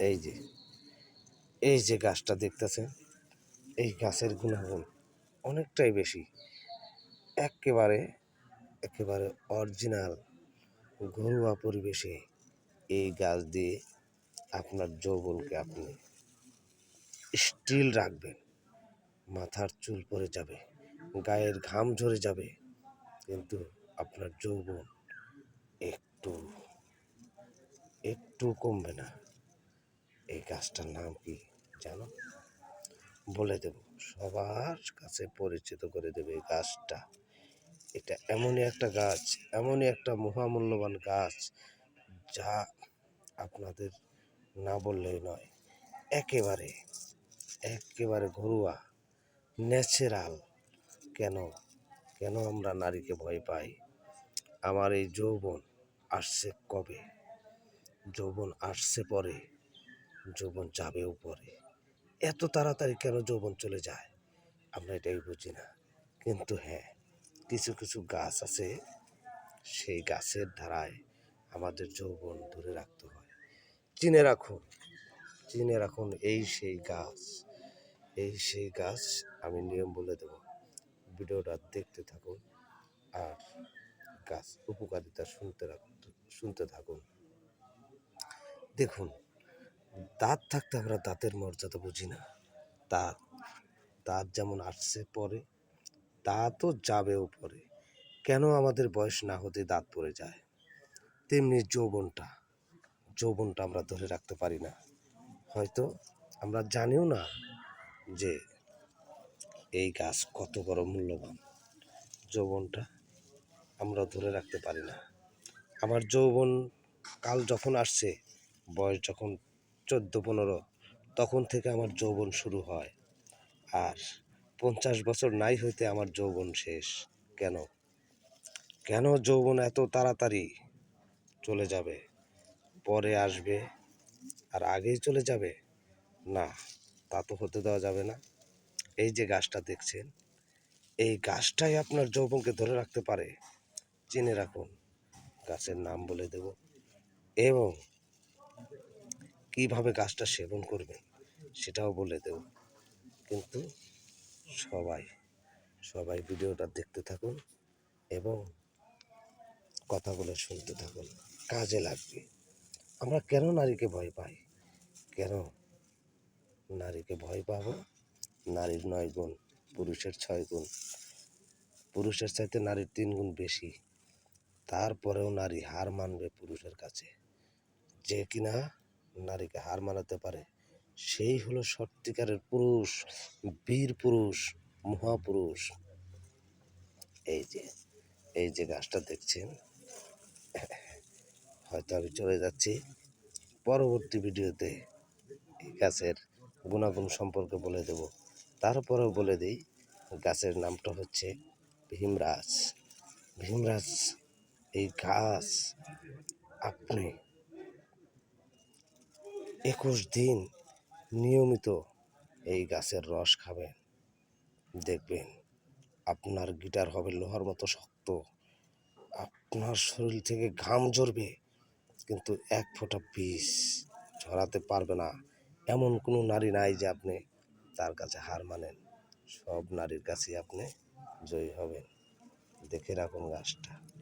এই যে এই যে গাছটা দেখতেছেন, এই গাছের গুণাগুণ অনেকটাই বেশি। একেবারে একেবারে অরিজিনাল ঘরোয়া পরিবেশে এই গাছ দিয়ে আপনার যৌবনকে আপনি স্টিল রাখবেন, মাথার চুল পরে যাবে, গায়ের ঘাম ঝরে যাবে, কিন্তু আপনার যৌবন একটু একটু কমবে না। এই গাছটার নাম কি জানো? বলে দেব। সবার কাছে পরিচিত করে দেবে এই গাছটা। এটা এমনই একটা গাছ, এমনই একটা মহামূল্যবান গাছ যা আপনাদের না বললেই নয়। একেবারে একেবারে ঘরোয়া ন্যাচারাল কেন? কেন আমরা নারীকে ভয় পাই? আমার এই যৌবন আসছে কবে? যৌবন আসছে পরে। যৌবন যাবেও পরে। এত তাড়াতাড়ি কেন যৌবন চলে যায়? আমরা এটাই বুঝি না। কিন্তু হ্যাঁ কিছু কিছু গাছ আছে। সেই গাছের ধারায় আমাদের যৌবন ধরে রাখতে হয়। চিনে রাখুন চিনে রাখুন এই সেই গাছ। এই সেই গাছ আমি নিয়ম বলে দেব। ভিডিওটা দেখতে থাকুন আর গাছ উপকারিতা শুনতে রাখুন শুনতে থাকুন। দেখুন দাঁত থাকতে আমরা দাঁতের মর্যাদা বুঝি না। দাঁত দাঁত যেমন আসছে পরে, দাঁতও যাবেও পরে। কেন আমাদের বয়স না হতে দাঁত পড়ে যায়? তেমনি যৌবনটা যৌবনটা আমরা ধরে রাখতে পারি না। হয়তো আমরা জানিও না যে এই গাছ কত বড় মূল্যবান। যৌবনটা আমরা ধরে রাখতে পারি না। আমার যৌবন কাল যখন আসছে, বয়স যখন চোদ্দ পনেরো তখন থেকে আমার যৌবন শুরু হয়। আর পঞ্চাশ বছর নাই হইতে আমার যৌবন শেষ। কেন? কেন যৌবন এত তাড়াতাড়ি চলে যাবে? পরে আসবে। আর আগেই চলে যাবে? না, তা তো হতে দেওয়া যাবে না। এই যে গাছটা দেখছেন, এই গাছটাই আপনার যৌবনকে ধরে রাখতে পারে। চিনে রাখুন, গাছের নাম বলে দেব। এবং কীভাবে গাছটা সেবন করবে সেটাও বলে দেব। কিন্তু সবাই সবাই ভিডিওটা দেখতে থাকুন এবং কথাগুলো শুনতে থাকুন। কাজে লাগবে। আমরা কেন নারীকে ভয় পাই? কেন নারীকে ভয় পাবো? নারীর নয় গুণ, পুরুষের ছয় গুণ। পুরুষের চাইতে নারীর তিন গুণ বেশি। তারপরেও নারী হার মানবে পুরুষের কাছে। যে কিনা নারীকে হার মানাতে পারে। সেই হলো সত্যিকারের পুরুষ, বীর পুরুষ, মহাপুরুষ। এই যে এই যে গাছটা দেখছেন, হয়তো আমি চলে যাচ্ছি পরবর্তী ভিডিওতে। এই গাছের গুণাগুণ সম্পর্কে বলে দেব। তারপরেও বলে দিই, গাছের নামটা হচ্ছে ভীমরাজ। ভীমরাজ, এই গাছ আপনি একুশ দিন নিয়মিত এই গাছের রস খাবেন। দেখবেন আপনার গিটার হবে লোহার মতো শক্ত। আপনার শরীর থেকে ঘাম ঝরবে, কিন্তু এক ফোঁটা বিষ ঝরাতে পারবে না। এমন কোনো নারী নাই যে আপনি তার কাছে হার মানেন। সব নারীর কাছে আপনি জয়ী হবেন। দেখে রাখুন গাছটা।